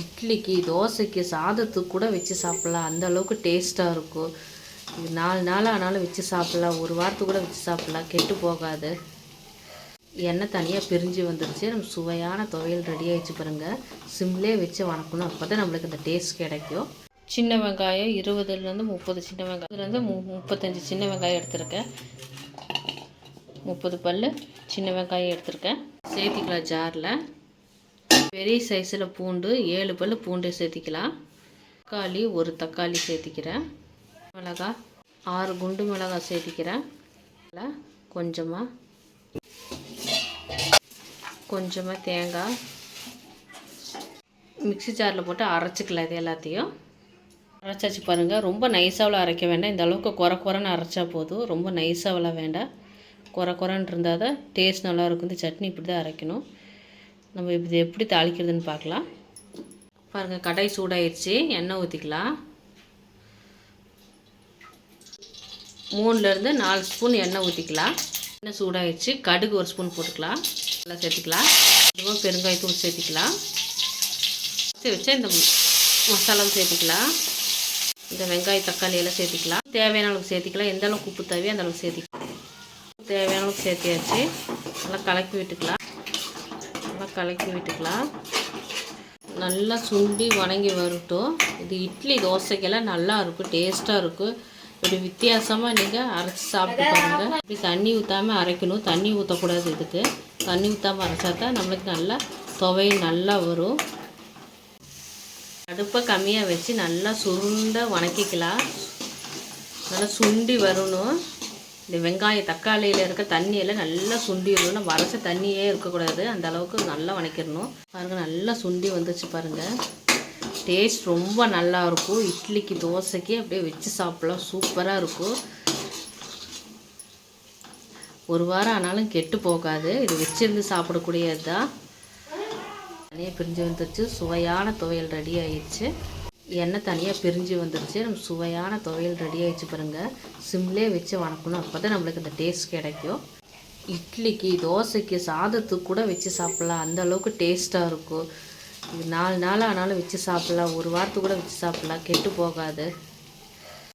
இட்லிக்கு தோசைக்கு சாதத்துக்கு கூட வச்சு சாப்பிட்லாம். அந்த அளவுக்கு டேஸ்ட்டாக இருக்கும். இது நாலு நாள் ஆனாலும் வச்சு சாப்பிட்லாம். ஒரு வாரத்துக்கு கூட வச்சு சாப்பிட்லாம். கெட்டு போகாது. எண்ணெய் தனியாக பிரிஞ்சு வந்துருச்சு. நம்ம சுவையான துவையல் ரெடி ஆகிடுச்சு பாருங்கள் சிம்லே வச்சு வணக்கணும். அப்போ தான் நம்மளுக்கு இந்த டேஸ்ட் கிடைக்கும். சின்ன வெங்காயம் இருபதுலேருந்து முப்பது சின்ன வெங்காயம். இதுலேருந்து மு முப்பத்தஞ்சு சின்ன வெங்காயம் எடுத்திருக்கேன். முப்பது பல் சின்ன வெங்காயம் எடுத்திருக்கேன். சேர்த்திக்கலாம் ஜாரில் பெரிய சைஸில் பூண்டு ஏழு பல் பூண்டு சேர்த்திக்கலாம். தக்காளி ஒரு தக்காளி சேர்த்திக்கிறேன். மிளகா ஆறு குண்டு மிளகாய் சேர்த்திக்கிறேன். கொஞ்சமாக கொஞ்சமாக தேங்காய் மிக்ஸி ஜாரில் போட்டு அரைச்சிக்கலாம் இது எல்லாத்தையும். அரைச்சாச்சு பாருங்கள் ரொம்ப நைஸாவில் அரைக்க வேண்டாம். இந்த அளவுக்கு குறை குறைன்னு அரைச்சா போதும். ரொம்ப நைஸாவெலாம் வேண்டாம். குறை குறைன்னு இருந்தால் தான் டேஸ்ட் நல்லாயிருக்கும் இந்த சட்னி இப்படி தான் அரைக்கணும். நம்ம இது எப்படி தாளிக்கிறதுன்னு பார்க்கலாம். பாருங்கள் கடாய் சூடாயிடுச்சு எண்ணெய் ஊற்றிக்கலாம் மூணுலேருந்து நாலு ஸ்பூன் எண்ணெய் ஊற்றிக்கலாம் எண்ணெய் சூடாயிருச்சு. கடுகு ஒரு ஸ்பூன் போட்டுக்கலாம். நல்லா சேர்த்துக்கலாம். அதுவும் பெருங்காயத்தூள் சேர்த்திக்கலாம். வச்சு வச்சா இந்த மசாலாவும் சேர்த்துக்கலாம். இந்த வெங்காய தக்காளி எல்லாம் சேர்த்திக்கலாம். தேவையான அளவுக்கு சேர்த்திக்கலாம். எந்த அளவுக்கு உப்பு தேவையோ அந்த அளவுக்கு சேர்த்திக்கலாம். தேவையான அளவுக்கு சேர்த்தியாச்சு. நல்லா கலக்கி விட்டுக்கலாம். கலக்கி விட்டுக்கலாம். நல்லா சுண்டி வணங்கி வரட்டும். இது இட்லி தோசைக்கெல்லாம் நல்லா இருக்கும் டேஸ்ட்டாக இருக்கும் இப்படி வித்தியாசமாக நீங்கள் அரைச்சி சாப்பிட்டு பாருங்கள் இப்படி தண்ணி ஊற்றாமல் அரைக்கணும். தண்ணி ஊற்றக்கூடாது இதுக்கு. தண்ணி ஊற்றாமல் அரைச்சா தான் நம்மளுக்கு நல்லா துவை நல்லா வரும். அடுப்பை கம்மியாக வச்சு நல்லா சுருண்ட வணக்கிக்கலாம். நல்லா சுண்டி வரணும். இந்த வெங்காயம் தக்காளியில் இருக்க தண்ணியெல்லாம் நல்லா சுண்டி வரணும் நம்ம அரைச்ச தண்ணியே இருக்கக்கூடாது. அந்த அளவுக்கு நல்லா வணக்கிடணும். பாருங்கள் நல்லா சுண்டி வந்துச்சு பாருங்கள் டேஸ்ட் ரொம்ப நல்லா இருக்கும். இட்லிக்கு தோசைக்கு அப்படியே வச்சு சாப்பிட்லாம். சூப்பராக இருக்கும். ஒரு வாரம் ஆனாலும் கெட்டு போகாது. இது வச்சிருந்து சாப்பிடக்கூடியது தான் தனியாக பிரிஞ்சு வந்துருச்சு. சுவையான துவையல் ரெடி ஆயிடுச்சு. எண்ணெய் தனியாக பிரிஞ்சு வந்துருச்சு. நம்ம சுவையான துவையல் ரெடி ஆகிடுச்சு பாருங்கள் சிம்லேயே வச்சு வணக்கணும். அப்போ தான் நம்மளுக்கு இந்த டேஸ்ட் கிடைக்கும். இட்லிக்கு தோசைக்கு சாதத்துக்கு கூட வச்சு சாப்பிட்லாம். அந்த அளவுக்கு டேஸ்ட்டாக இருக்கும். இது நாலு நாள் ஆனாலும் வச்சு சாப்பிட்லாம். ஒரு வாரத்துக்கு கூட வச்சு சாப்பிட்லாம். கெட்டு போகாது.